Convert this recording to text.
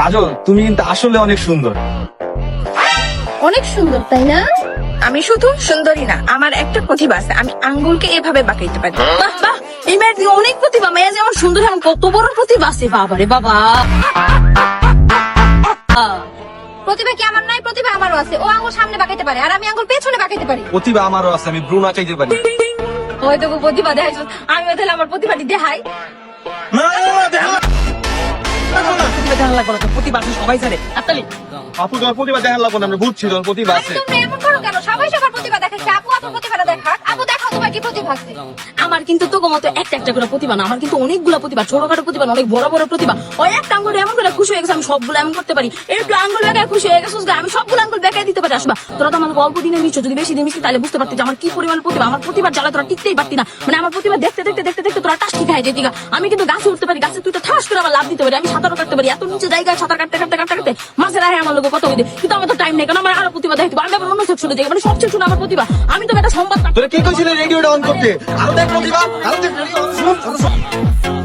কাজল তুমি কিন্তু আসলে অনেক সুন্দর। অনেক সুন্দর তাই না? আমি শুধু সুন্দরী না আমার একটা প্রতিভা আছে আমি আঙ্গুলকে এভাবে বাঁকাইতে পারি। বাহ বাহ এই মেয়ের দিকে অনেক প্রতিভা মেয়ে যেমন সুন্দর এমন কত বড় প্রতিভা আছে বাবা রে বাবা। প্রতিভা কি আমার নাই? প্রতিভা আমারও আছে। ও আঙ্গুল সামনে বাঁকাইতে পারে আর আমি আঙ্গুল পেছনে বাঁকাইতে পারি। প্রতিভা আমারও আছে আমি ব্রুনা চাইতে পারি। হয়তো প্রতিভা দেখাইছো আমি তাহলে আমার প্রতিভাটি দেখাই। দেখা না। লাগবে না, প্রতিভা আছে সবাই জানে। হাততালি। আপু তোমার প্রতিভা দেখা লাগবো না আমরা বুঝছি তোমার প্রতিভা আছে। তোমরা এমন করো কেন? সবাই সবার প্রতিভা দেখাচ্ছে। আপু আপনার প্রতিভাটা দেখা আপু দেখাও তোমার কি প্রতিভা আছে? আমার কিন্তু তো মতো একটা একটা করে প্রতিভা না আমার কিন্তু অনেকগুলো প্রতিভা ছোটখাটো প্রতিভা অনেক বড় বড় প্রতিভা। ওই একটা আঙ্গুল এমন করে খুশি হয়ে গেছে আমি সবগুলো এমন করতে পারি। একটু আঙ্গুল বেকায় খুশি হয়ে গেছে আমি সবগুলো আঙ্গুল বেকায় দিতে পারি আসবা। তোরা তো আমার অল্প দিনে নিচ্ছ যদি বেশি দিন মিশি তাহলে বুঝতে পারতি যে আমার কি পরিমাণ প্রতিভা। আমার প্রতিভা জ্বালা তোরা টিকতেই পারতি না। মানে আমার প্রতিভা দেখতে দেখতে দেখতে দেখতে তোরা টাস খাই যেতি আমি কিন্তু গাছে উঠতে পারি গাছে তুই তো ঠাস আমার লাভ দিতে পারি আমি সাঁতারও কাটতে পারি। এত নিচে জায়গায় সাঁতার কাটতে কাটতে কাটতে কাটতে মাঝে রাহে আমার লোক কত হইতে কিন্তু আমার তো টাইম নেই কারণ আমার আরও প্রতিভা দেখতে আমি আবার অন্য সেকশনে দেখে মানে সব শুনে আমার প্রতিভা। আমি তো একটা সংবাদ তোরা কি কইছিলে রেডিওটা অন করতে? আরও দেখ প্রতিভা আরও দেখ রেডিও